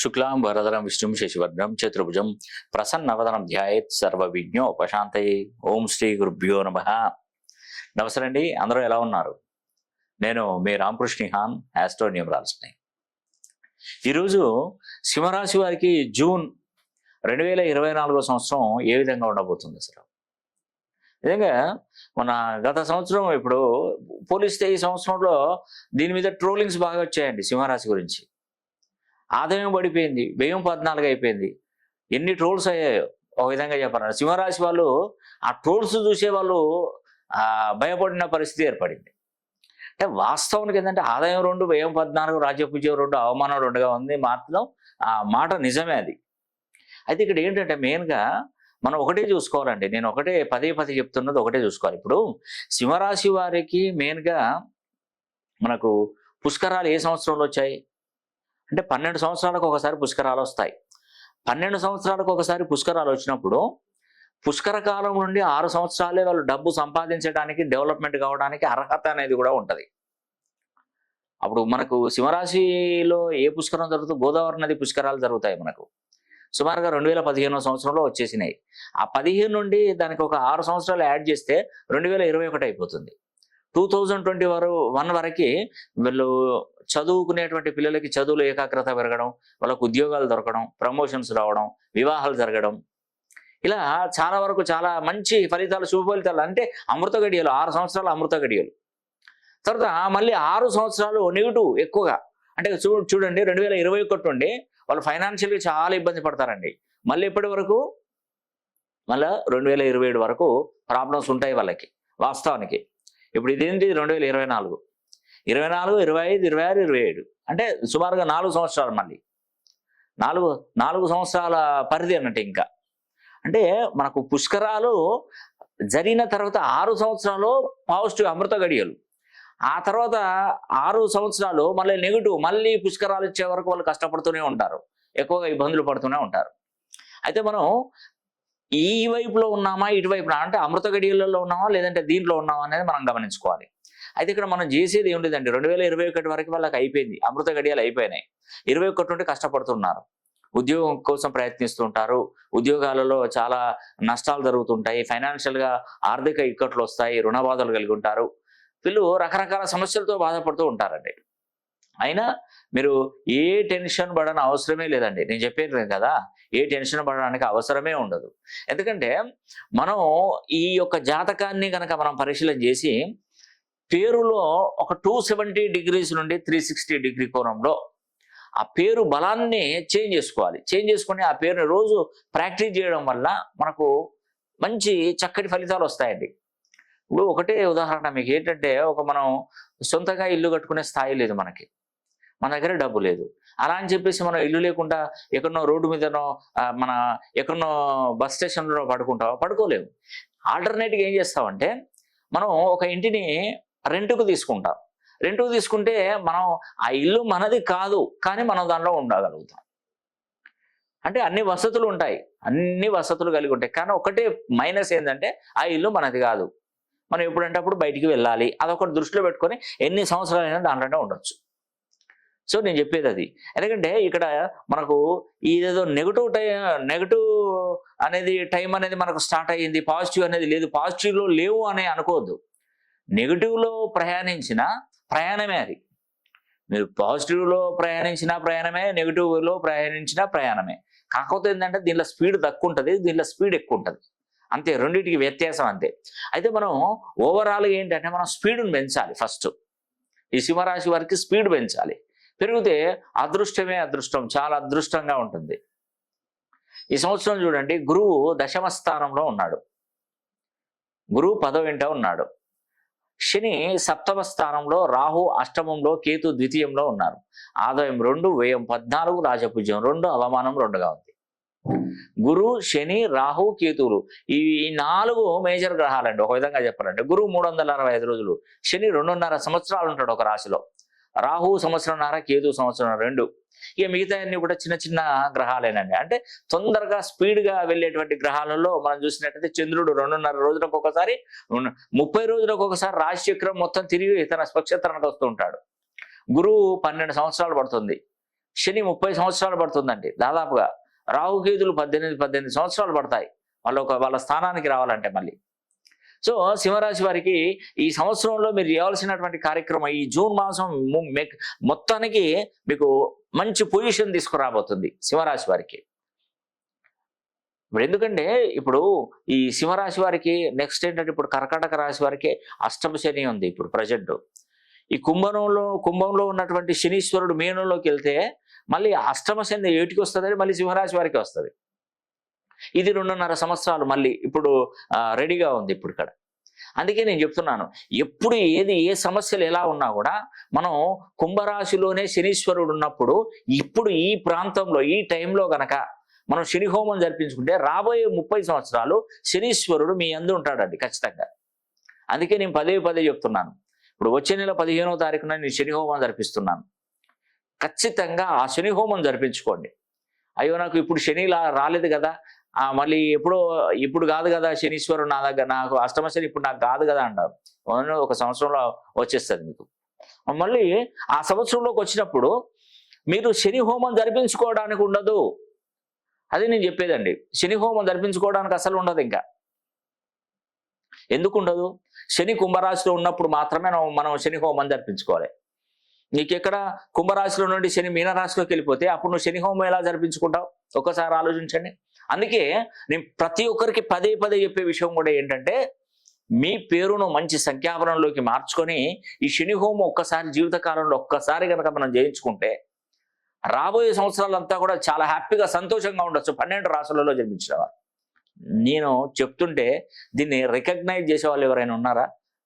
శుక్లాం వరదరం విష్ణుం శశివర్ణం చతుర్భుజం ప్రసన్నవదనం ధ్యాయేత్ సర్వ విజ్ఞోపశాంతయే ఓం శ్రీ గురుభ్యో నమ నమస్తే అండి అందరూ ఎలా ఉన్నారు? నేను మీ రామకృష్ణిహాన్ యాస్ట్రో న్యూమరాల్స్ని ఈరోజు సింహరాశి వారికి జూన్ రెండు వేల ఇరవై నాలుగో సంవత్సరం ఏ విధంగా ఉండబోతుంది అసలు నిజంగా మన గత సంవత్సరం ఇప్పుడు పోలిస్తే ఈ సంవత్సరంలో దీని మీద ట్రోలింగ్స్ బాగా వచ్చాయండి సింహరాశి గురించి. ఆదాయం పడిపోయింది వ్యయం పద్నాలుగు అయిపోయింది. ఎన్ని ట్రోల్స్ అయ్యాయో ఒక విధంగా చెప్పారు సింహరాశి వాళ్ళు ఆ ట్రోల్స్ చూసే వాళ్ళు భయపడిన పరిస్థితి ఏర్పడింది. అంటే వాస్తవానికి ఏంటంటే ఆదాయం రెండు వ్యయం పద్నాలుగు రాజ్యపూజ్యం రెండు అవమానం రెండుగా ఉంది మాత్రం. ఆ మాట నిజమే అది. అయితే ఇక్కడ ఏంటంటే మెయిన్గా మనం ఒకటే చూసుకోవాలండి. నేను ఒకటే పదే పదే చెప్తున్నది ఒకటే చూసుకోవాలి. ఇప్పుడు సింహరాశి వారికి మెయిన్గా మనకు పుష్కరాలు ఏ సంవత్సరంలో వచ్చాయి? అంటే పన్నెండు సంవత్సరాలకు ఒకసారి పుష్కరాలు వస్తాయి. పన్నెండు సంవత్సరాలకు ఒకసారి పుష్కరాలు వచ్చినప్పుడు పుష్కర కాలం నుండి ఆరు సంవత్సరాలే వాళ్ళు డబ్బు సంపాదించడానికి డెవలప్మెంట్ కావడానికి అర్హత అనేది కూడా ఉంటుంది. అప్పుడు మనకు సింహరాశిలో ఏ పుష్కరం జరుగుతుంది గోదావరి నది పుష్కరాలు జరుగుతాయి మనకు. సుమారుగా రెండు వేల పదిహేనో సంవత్సరంలో వచ్చేసినాయి. ఆ పదిహేను నుండి దానికి ఒక ఆరు సంవత్సరాలు యాడ్ చేస్తే రెండు వేల ఇరవై ఒకటి అయిపోతుంది. టూ థౌజండ్ ట్వంటీ వరకు వన్ వరకు వీళ్ళు చదువుకునేటువంటి పిల్లలకి చదువులో ఏకాగ్రత పెరగడం వాళ్ళకు ఉద్యోగాలు దొరకడం ప్రమోషన్స్ రావడం వివాహాలు జరగడం. ఇలా చాలా వరకు చాలా మంచి ఫలితాలు శుభ ఫలితాలు అంటే అమృత గడియలు ఆరు సంవత్సరాలు అమృత గడియలు. తర్వాత మళ్ళీ ఆరు సంవత్సరాలు నెగిటివ్ ఎక్కువగా. అంటే చూ చూడండి రెండు వేల ఇరవై ఒకటి నుండి వాళ్ళు ఫైనాన్షియల్గా చాలా ఇబ్బంది పడతారండి. మళ్ళీ ఇప్పటి వరకు? మళ్ళీ రెండు వేల ఇరవై ఏడు వరకు ప్రాబ్లమ్స్ ఉంటాయి వాళ్ళకి వాస్తవానికి. ఇప్పుడు ఇదేంటి రెండు వేల ఇరవై నాలుగు. ఇరవై నాలుగు ఇరవై ఐదు ఇరవై ఆరు ఇరవై ఏడు. అంటే సుమారుగా నాలుగు సంవత్సరాలు మళ్ళీ. నాలుగు నాలుగు సంవత్సరాల పరిధి అన్నట్టు ఇంకా. అంటే మనకు పుష్కరాలు జరిగిన తర్వాత ఆరు సంవత్సరాలు పాజిటివ్ అమృత గడియలు ఆ తర్వాత ఆరు సంవత్సరాలు మళ్ళీ నెగిటివ్ మళ్ళీ పుష్కరాలు ఇచ్చే వరకు వాళ్ళు కష్టపడుతూనే ఉంటారు. ఎక్కువగా ఇబ్బందులు పడుతూనే ఉంటారు. అయితే మనం ఈ వైపులో ఉన్నామా ఇటువైపున అంటే అమృత గడియలలో ఉన్నామా లేదంటే దీంట్లో ఉన్నామా అనేది మనం గమనించుకోవాలి. అయితే ఇక్కడ మనం చేసేది ఏమిటిదండి రెండు వేల ఇరవై ఒకటి వరకు వాళ్ళకి అయిపోయింది. అమృత గడియాలు అయిపోయినాయి. ఇరవై ఒకటి నుండి కష్టపడుతున్నారు. ఉద్యోగం కోసం ప్రయత్నిస్తుంటారు. ఉద్యోగాలలో చాలా నష్టాలు జరుగుతుంటాయి. ఫైనాన్షియల్గా ఆర్థిక ఇక్కట్లు వస్తాయి. రుణ బాధలు కలిగి ఉంటారు. వీళ్ళు రకరకాల సమస్యలతో బాధపడుతూ ఉంటారండి. అయినా మీరు ఏ టెన్షన్ పడని అవసరమే లేదండి. నేను చెప్పేది కదా ఏ టెన్షన్ పడడానికి అవసరమే ఉండదు. ఎందుకంటే మనం ఈ యొక్క జాతకాన్ని కనుక మనం పరిశీలన చేసి పేరులో ఒక టూ సెవెంటీ డిగ్రీస్ నుండి త్రీ సిక్స్టీ డిగ్రీ కోణంలో ఆ పేరు బలాన్ని చేంజ్ చేసుకోవాలి. చేంజ్ చేసుకుని ఆ పేరుని రోజు ప్రాక్టీస్ చేయడం వల్ల మనకు మంచి చక్కటి ఫలితాలు వస్తాయండి. ఇప్పుడు ఒకటే ఉదాహరణ మీకు ఏంటంటే ఒక మనం సొంతగా ఇల్లు కట్టుకునే స్థాయి లేదు మనకి. మన దగ్గర డబ్బు లేదు. అలా అని చెప్పేసి మనం ఇల్లు లేకుండా ఎక్కడనో రోడ్డు మీదనో మన ఎక్కడనో బస్ స్టేషన్లో పడుకుంటావా? పడుకోలేము ఆల్టర్నేట్గా ఏం చేస్తామంటే మనం ఒక ఇంటిని రెంట్కు తీసుకుంటాం. రెంట్కు తీసుకుంటే మనం ఆ ఇల్లు మనది కాదు కానీ మనం దానిలో ఉండగలుగుతాం. అంటే అన్ని వసతులు ఉంటాయి. అన్ని వసతులు కలిగి ఉంటాయి. కానీ ఒకటే మైనస్ ఏంటంటే ఆ ఇల్లు మనది కాదు. మనం ఎప్పుడంటే అప్పుడు బయటికి వెళ్ళాలి. అదొకటి దృష్టిలో పెట్టుకొని ఎన్ని సంవత్సరాలైనా దాంట్లోనే ఉండొచ్చు. సో నేను చెప్పేది అది. ఎందుకంటే ఇక్కడ మనకు ఇదేదో నెగిటివ్ టై నెగిటివ్ అనేది టైం అనేది మనకు స్టార్ట్ అయ్యింది పాజిటివ్ అనేది లేదు పాజిటివ్లో లేవు అని అనుకోవద్దు. నెగిటివ్లో ప్రయాణించిన ప్రయాణమే అది. మీరు పాజిటివ్లో ప్రయాణించిన ప్రయాణమే నెగిటివ్లో ప్రయాణించిన ప్రయాణమే. కాకపోతే ఏంటంటే దీనిలో స్పీడ్ తక్కువ ఉంటుంది దీనిలో స్పీడ్ ఎక్కువ ఉంటుంది అంతే రెండింటికి వ్యత్యాసం అంతే. అయితే మనం ఓవరాల్గా ఏంటంటే మనం స్పీడ్ని పెంచాలి ఫస్ట్ ఈ సింహరాశి వారికి స్పీడ్ పెంచాలి. పెరిగితే అదృష్టమే అదృష్టం చాలా అదృష్టంగా ఉంటుంది. ఈ సంవత్సరం చూడండి గురువు దశమ స్థానంలో ఉన్నాడు. గురువు పదవ వెంట ఉన్నాడు. శని సప్తమ స్థానంలో రాహు అష్టమంలో కేతు ద్వితీయంలో ఉన్నారు. ఆదాయం రెండు వ్యయం పద్నాలుగు రాజపూజ్యం రెండు అవమానం రెండుగా ఉంది. గురు శని రాహు కేతువులు ఈ నాలుగు మేజర్ గ్రహాలండి. ఒక విధంగా చెప్పాలంటే గురువు మూడు వందల అరవై ఐదు రోజులు శని రెండున్నర సంవత్సరాలు ఉంటాడు ఒక రాశిలో. రాహు సంవత్సరంన్నర కేతు సంవత్సరం రెండు. ఇక మిగతా అన్ని కూడా చిన్న చిన్న గ్రహాలేనండి. అంటే తొందరగా స్పీడ్గా వెళ్ళేటువంటి గ్రహాలలో మనం చూసినట్టయితే చంద్రుడు రెండున్నర రోజులకు ఒకసారి ముప్పై రోజులకు ఒకసారి రాశిచక్రం మొత్తం తిరిగి తన స్వక్షేత్రానికి వస్తూ ఉంటాడు. గురువు పన్నెండు సంవత్సరాలు పడుతుంది. శని ముప్పై సంవత్సరాలు పడుతుందండి. దాదాపుగా రాహుకేతులు పద్దెనిమిది పద్దెనిమిది సంవత్సరాలు పడతాయి. వాళ్ళ ఒక వాళ్ళ స్థానానికి రావాలంటే మళ్ళీ. సో సింహరాశి వారికి ఈ సంవత్సరంలో మీరు చేయాల్సినటువంటి కార్యక్రమం ఈ జూన్ మాసం మొత్తానికి మీకు మంచి పొజిషన్ తీసుకురాబోతుంది సింహరాశి వారికి. ఇప్పుడు ఎందుకంటే ఇప్పుడు ఈ సింహరాశి వారికి నెక్స్ట్ ఏంటంటే ఇప్పుడు కర్కాటక రాశి వారికి అష్టమ శని ఉంది ఇప్పుడు ప్రజెంట్. ఈ కుంభంలో కుంభంలో ఉన్నటువంటి శనీశ్వరుడు మీనంలోకి వెళ్తే మళ్ళీ అష్టమ శని ఏటికి వస్తుంది మళ్ళీ సింహరాశి వారికి వస్తుంది. ఇది రెండున్నర సంవత్సరాలు మళ్ళీ ఇప్పుడు రెడీగా ఉంది ఇప్పుడు ఇక్కడ. అందుకే నేను చెప్తున్నాను ఎప్పుడు ఏది ఏ సమస్యలు ఎలా ఉన్నా కూడా మనం కుంభరాశిలోనే శనీశ్వరుడు ఉన్నప్పుడు ఇప్పుడు ఈ ప్రాంతంలో ఈ టైంలో గనక మనం శని హోమం జరిపించుకుంటే రాబోయే ముప్పై సంవత్సరాలు శనీశ్వరుడు మీ అందు ఉంటాడండి ఖచ్చితంగా. అందుకే నేను పదే పదే చెప్తున్నాను ఇప్పుడు వచ్చే నెల పదిహేనో తారీఖున నేను శని హోమం జరిపిస్తున్నాను. ఖచ్చితంగా ఆ శని హోమం జరిపించుకోండి. అయ్యో నాకు ఇప్పుడు శని రాలేదు కదా మళ్ళీ ఎప్పుడో ఇప్పుడు కాదు కదా శనీశ్వరుడు నా దగ్గర నాకు అష్టమ శని ఇప్పుడు నాకు కాదు కదా అంటారు. ఒక సంవత్సరంలో వచ్చేస్తుంది మీకు. మళ్ళీ ఆ సంవత్సరంలోకి వచ్చినప్పుడు మీరు శని హోమం జరిపించుకోవడానికి ఉండదు. అది నేను చెప్పేదండి. శని హోమం జరిపించుకోవడానికి అసలు ఉండదు ఇంకా. ఎందుకు ఉండదు? శని కుంభరాశిలో ఉన్నప్పుడు మాత్రమే మనం- మనం శని హోమం జరిపించుకోవాలి. నీకెక్కడ కుంభరాశిలో నుండి శని మీనరాశిలోకి వెళ్ళిపోతే అప్పుడు నువ్వు శని హోమం ఎలా జరిపించుకుంటావు? ఒక్కసారి ఆలోచించండి. అందుకే నేను ప్రతి ఒక్కరికి పదే పదే చెప్పే విషయం కూడా ఏంటంటే మీ పేరును మంచి సంఖ్యాపనంలోకి మార్చుకొని ఈ శని హోమం ఒక్కసారి జీవితకాలంలో ఒక్కసారి కనుక మనం చేయించుకుంటే రాబోయే సంవత్సరాలంతా కూడా చాలా హ్యాపీగా సంతోషంగా ఉండొచ్చు. పన్నెండు రాష్ట్రాలలో జన్మించిన వారు నేను చెప్తుంటే దీన్ని రికగ్నైజ్ చేసే వాళ్ళు ఎవరైనా ఉన్నారా?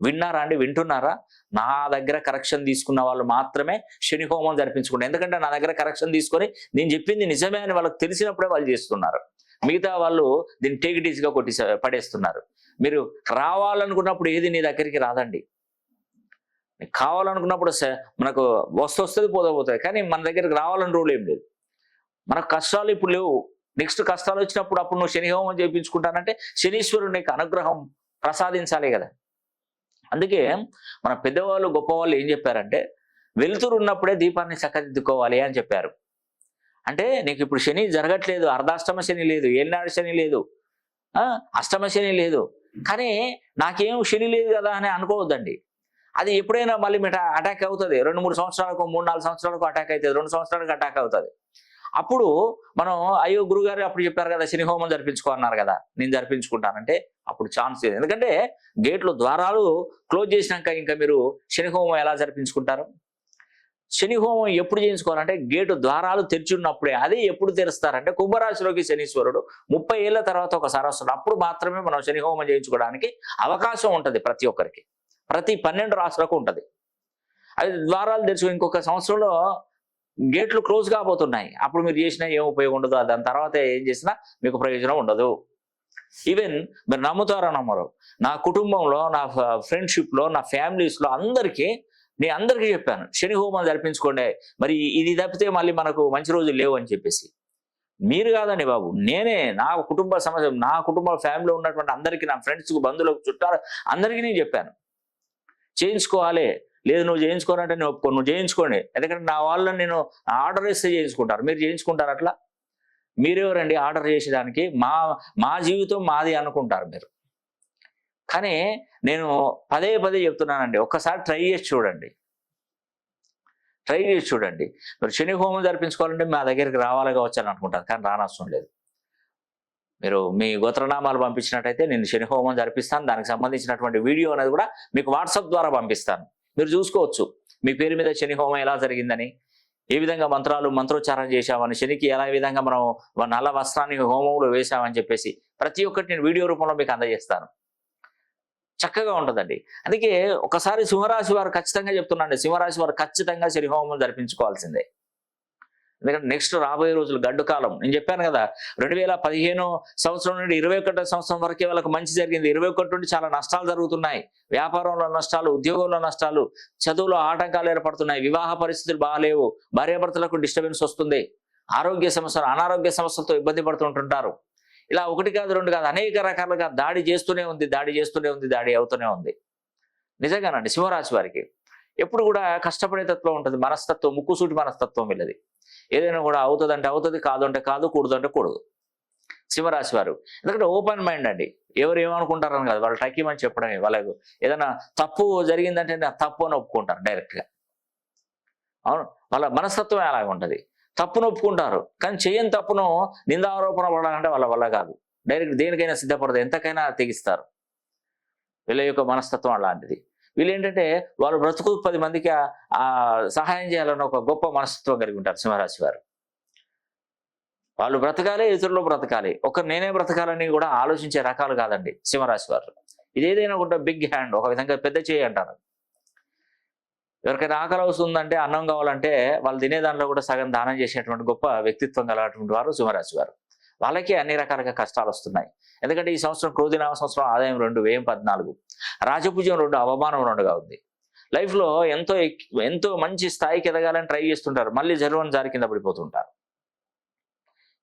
విన్నారా అండి? వింటున్నారా? నా దగ్గర కరెక్షన్ తీసుకున్న వాళ్ళు మాత్రమే శని హోమం జరిపించుకుంటారు. ఎందుకంటే నా దగ్గర కరెక్షన్ తీసుకొని నేను చెప్పింది నిజమే అని వాళ్ళకి తెలిసినప్పుడే వాళ్ళు చేస్తున్నారు. మిగతా వాళ్ళు దీన్ని టేకిటీస్గా కొట్టి పడేస్తున్నారు. మీరు రావాలనుకున్నప్పుడు ఏది నీ దగ్గరికి రాదండి. కావాలనుకున్నప్పుడు మనకు వస్తు వస్తుంది పోతపోతుంది కానీ మన దగ్గరికి రావాలని రూల్ ఏం లేదు. మనకు కష్టాలు ఇప్పుడు లేవు. నెక్స్ట్ కష్టాలు వచ్చినప్పుడు అప్పుడు నువ్వు శని హోమం చేయించుకుంటానంటే శనీశ్వరుడు నీకు అనుగ్రహం ప్రసాదించాలి కదా. అందుకే మన పెద్దవాళ్ళు గొప్పవాళ్ళు ఏం చెప్పారంటే వెలుతురు ఉన్నప్పుడే దీపాన్ని చక్కదిద్దుకోవాలి అని చెప్పారు. అంటే నీకు ఇప్పుడు శని జరగట్లేదు అర్ధాష్టమ శని లేదు ఏలినాడు శని లేదు అష్టమ శని లేదు. కానీ నాకేం శని లేదు కదా అని అనుకోవద్దండి. అది ఎప్పుడైనా మళ్ళీ మీకు అటాక్ అవుతుంది. రెండు మూడు సంవత్సరాలకు మూడు నాలుగు సంవత్సరాలకు అటాక్ అవుతుంది రెండు సంవత్సరాలకు అటాక్ అవుతుంది. అప్పుడు మనం అయ్యో గురుగారు అప్పుడు చెప్పారు కదా శని హోమం జరిపించుకో అన్నారు కదా నేను జరిపించుకుంటానంటే అప్పుడు ఛాన్స్ లేదు. ఎందుకంటే గేట్లు ద్వారాలు క్లోజ్ చేసినాక ఇంకా మీరు శని హోమం ఎలా జరిపించుకుంటారు? శని హోమం ఎప్పుడు చేయించుకోవాలంటే గేటు ద్వారాలు తెరిచి ఉన్నప్పుడే అది ఎప్పుడు తెరుస్తారంటే కుంభరాశిలోకి శనీశ్వరుడు ముప్పై ఏళ్ళ తర్వాత ఒకసారి వస్తాడు అప్పుడు మాత్రమే మనం శని హోమం చేయించుకోవడానికి అవకాశం ఉంటుంది ప్రతి ఒక్కరికి. ప్రతి పన్నెండు రాశులకు ఉంటుంది. అది ద్వారాలు తెరుచుకుని ఇంకొక సంవత్సరంలో గేట్లు క్లోజ్ కాబోతున్నాయి అప్పుడు మీరు చేసినా ఏం ఉపయోగం ఉండదు. దాని తర్వాత ఏం చేసినా మీకు ప్రయోజనం ఉండదు. ఈవెన్ మీరు నమ్ముతారో నమ్మరు. నా కుటుంబంలో నా ఫ్రెండ్షిప్లో నా ఫ్యామిలీస్లో అందరికీ నేను అందరికీ చెప్పాను శని హోమం జరిపించుకోండి మరి ఇది తప్పితే మళ్ళీ మనకు మంచి రోజులు లేవు అని చెప్పేసి. మీరు కాదండి బాబు నేనే నా కుటుంబ సమస్య నా కుటుంబ ఫ్యామిలీలో ఉన్నటువంటి అందరికీ నా ఫ్రెండ్స్కి బంధువులకు చుట్టాలు అందరికీ నేను చెప్పాను. చేయించుకోవాలి లేదు నువ్వు చేయించుకోనంటే నేను ఒప్పుకో నువ్వు చేయించుకోండి. ఎందుకంటే నా వాళ్ళని నేను ఆర్డర్ ఇస్తే చేయించుకుంటారు. మీరు చేయించుకుంటారు అట్లా? మీరెవరండి ఆర్డర్ చేసేదానికి? మా మా జీవితం మాది అనుకుంటారు మీరు. కానీ నేను పదే పదే చెప్తున్నానండి. ఒక్కసారి ట్రై చేసి చూడండి. ట్రై చేసి చూడండి. మీరు శని హోమం జరిపించుకోవాలంటే మా దగ్గరికి రావాలి కావచ్చు అని అనుకుంటారు కానీ రానవసరం లేదు. మీరు మీ గోత్రనామాలు పంపించినట్టయితే నేను శని హోమం జరిపిస్తాను. దానికి సంబంధించినటువంటి వీడియో అనేది కూడా మీకు వాట్సాప్ ద్వారా పంపిస్తాను. మీరు చూసుకోవచ్చు. మీ పేరు మీద శని హోమం ఎలా జరిగిందని ఏ విధంగా మంత్రాలు మంత్రోచ్చారం చేశామని శనికి ఎలా విధంగా మనం నల్ల వస్త్రాన్ని హోమంలో వేశామని చెప్పేసి ప్రతి ఒక్కటి నేను వీడియో రూపంలో మీకు అందజేస్తాను. చక్కగా ఉంటుందండి. అందుకే ఒకసారి సింహరాశి వారు ఖచ్చితంగా చెప్తున్నాండి సింహరాశి వారు ఖచ్చితంగా శనిహోమం జరిపించుకోవాల్సిందే. ఎందుకంటే నెక్స్ట్ రాబోయే రోజులు గడ్డు కాలం. నేను చెప్పాను కదా రెండు వేల పదిహేను సంవత్సరం నుండి ఇరవై ఒకటో సంవత్సరం వరకే వాళ్ళకి మంచి జరిగింది. ఇరవై ఒకటి నుండి చాలా నష్టాలు జరుగుతున్నాయి. వ్యాపారంలో నష్టాలు ఉద్యోగంలో నష్టాలు చదువులో ఆటంకాలు ఏర్పడుతున్నాయి. వివాహ పరిస్థితులు బాగాలేవు. భార్యాభర్తలకు డిస్టర్బెన్స్ వస్తుంది. ఆరోగ్య సమస్యలు అనారోగ్య సమస్యలతో ఇబ్బంది పడుతుంటుంటారు. ఇలా ఒకటి కాదు రెండు కాదు అనేక రకాలుగా దాడి చేస్తూనే ఉంది దాడి చేస్తూనే ఉంది దాడి అవుతూనే ఉంది. నిజంగానండి సింహరాశి వారికి ఎప్పుడు కూడా కష్టపడే తత్వం ఉంటుంది మనస్తత్వం ముక్కుసూటి మనస్తత్వం వీళ్ళది. ఏదైనా కూడా అవుతుందంటే అవుతుంది కాదు అంటే కాదు కూడదంటే కూడదు. సింహరాశి వారు ఎందుకంటే ఓపెన్ మైండ్ అండి. ఎవరు ఏమనుకుంటారని కాదు వాళ్ళు టైకిమని చెప్పడమే వాళ్ళకు ఏదైనా తప్పు జరిగిందంటే తప్పు అని ఒప్పుకుంటారు డైరెక్ట్గా. అవును వాళ్ళ మనస్తత్వం అలాగే ఉంటుంది తప్పును ఒప్పుకుంటారు. కానీ చేయని తప్పును నిందారోపణ పడాలంటే వాళ్ళ వల్ల కాదు. డైరెక్ట్ దేనికైనా సిద్ధపడదు. ఎంతకైనా తెగిస్తారు. వీళ్ళ యొక్క మనస్తత్వం అలాంటిది. వీళ్ళు ఏంటంటే వాళ్ళు బ్రతుకు పది మందికి ఆ- సహాయం చేయాలన్న ఒక గొప్ప మనస్తత్వం కలిగి ఉంటారు సింహరాశి వారు. వాళ్ళు బ్రతకాలి ఇతరులు బ్రతకాలి. ఒక నేనే బ్రతకాలని కూడా ఆలోచించే రకాలు కాదండి సింహరాశి వారు. ఇదేదైనా కూడా బిగ్ హ్యాండ్ ఒక విధంగా పెద్ద చేయి అంటారు ఎవరికైనా ఆకలి వస్తుందంటే అన్నం కావాలంటే వాళ్ళు తినే దాంట్లో కూడా సగం దానం చేసేటువంటి గొప్ప వ్యక్తిత్వం కలిగినటువంటి వారు సింహరాశి వారు. వాళ్ళకి అన్ని రకాలుగా కష్టాలు వస్తున్నాయి. ఎందుకంటే ఈ సంవత్సరం క్రోధినామ సంవత్సరం ఆదాయం రెండు వ్యయం పద్నాలుగు. రాజపూజ్యం రెండు అవమానం రెండుగా ఉంది. లైఫ్లో ఎంతో ఎంతో మంచి స్థాయికి ఎదగాలని ట్రై చేస్తుంటారు. మళ్ళీ జరువని జారి కింద పడిపోతుంటారు.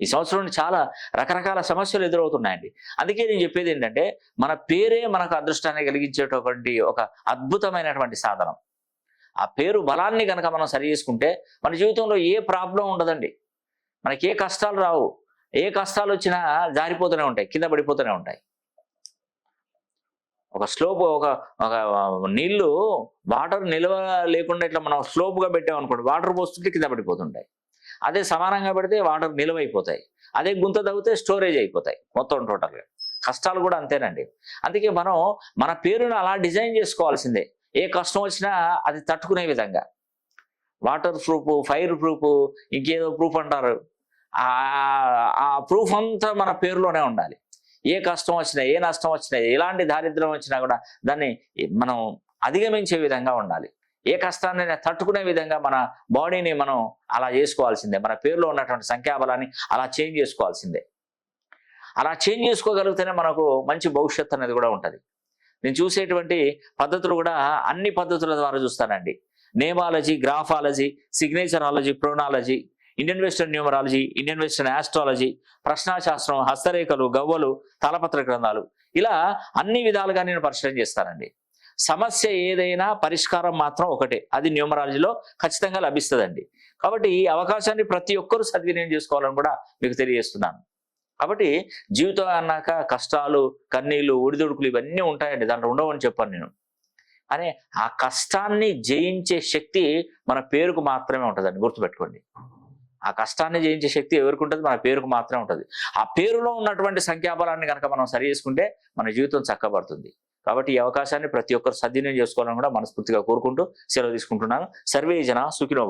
ఈ సంవత్సరం చాలా రకరకాల సమస్యలు ఎదురవుతున్నాయండి. అందుకే నేను చెప్పేది ఏంటంటే మన పేరే మనకు అదృష్టాన్ని కలిగించేటటువంటి ఒక అద్భుతమైనటువంటి సాధనం. ఆ పేరు బలాన్ని కనుక మనం సరి చేసుకుంటే మన జీవితంలో ఏ ప్రాబ్లం ఉండదండి. మనకి ఏ కష్టాలు రావు. ఏ కష్టాలు వచ్చినా జారిపోతూనే ఉంటాయి కింద పడిపోతూనే ఉంటాయి. ఒక స్లోప్ ఒక ఒక నీళ్ళు వాటర్ నిల్వ లేకుండా ఇట్లా మనం స్లోప్గా పెట్టామనుకోండి వాటర్ పోస్తుంటే కింద పడిపోతుంటాయి. అదే సమానంగా పెడితే వాటర్ నిల్వ అయిపోతాయి అదే గుంత తగ్గితే స్టోరేజ్ అయిపోతాయి మొత్తం టోటల్గా. కష్టాలు కూడా అంతేనండి. అందుకే మనం మన పేరును అలా డిజైన్ చేసుకోవాల్సిందే. ఏ కష్టం వచ్చినా అది తట్టుకునే విధంగా. వాటర్ ప్రూఫ్ ఫైర్ ప్రూఫ్ ఇంకేదో ప్రూఫ్ అంటారు. ఆ- ప్రూఫ్ అంతా మన పేరులోనే ఉండాలి. ఏ కష్టం వచ్చినా ఏ నష్టం వచ్చినా ఎలాంటి దారిద్ర్యం వచ్చినా కూడా దాన్ని మనం అధిగమించే విధంగా ఉండాలి. ఏ కష్టాన్ని తట్టుకునే విధంగా మన బాడీని మనం అలా చేసుకోవాల్సిందే. మన పేరులో ఉన్నటువంటి సంఖ్యాబలాన్ని అలా చేంజ్ చేసుకోవాల్సిందే. అలా చేంజ్ చేసుకోగలిగితేనే మనకు మంచి భవిష్యత్తు అనేది కూడా ఉంటుంది. నేను చూసేటువంటి పద్ధతులు కూడా అన్ని పద్ధతుల ద్వారా చూస్తానండి. Nameology graphology signatureology pronology Indian western numerology Indian western astrology ప్రశ్నాశాస్త్రం హస్తరేఖలు గవ్వలు తలపత్ర గ్రంథాలు. ఇలా అన్ని విధాలుగా నేను పరిశీలన చేస్తానండి. సమస్య ఏదైనా పరిష్కారం మాత్రం ఒకటే. అది న్యూమరాలజీలో ఖచ్చితంగా లభిస్తుందండి. కాబట్టి ఈ అవకాశాన్ని ప్రతి ఒక్కరూ సద్వినియోగం చేసుకోవాలని కూడా మీకు తెలియజేస్తున్నాను. కాబట్టి జీవితం అన్నాక కష్టాలు కన్నీళ్ళు ఒడిదుడుకులు ఇవన్నీ ఉంటాయండి. దాంట్లో ఉండవని చెప్పాను నేను. అనే ఆ కష్టాన్ని జయించే శక్తి మన పేరుకు మాత్రమే ఉంటుందండి. గుర్తుపెట్టుకోండి. ఆ కష్టాన్ని జయించే శక్తి ఎవరికి ఉంటుంది? మన పేరుకు మాత్రమే ఉంటుంది. ఆ పేరులో ఉన్నటువంటి సంఖ్యాబలాన్ని కనుక మనం సరి చేసుకుంటే మన జీవితం చక్కబడుతుంది. కాబట్టి ఈ అవకాశాన్ని ప్రతి ఒక్కరు సద్వినియోగం చేసుకోవాలని కూడా మనస్ఫూర్తిగా కోరుకుంటూ సెలవు తీసుకుంటున్నాను. సర్వే జన సుఖినో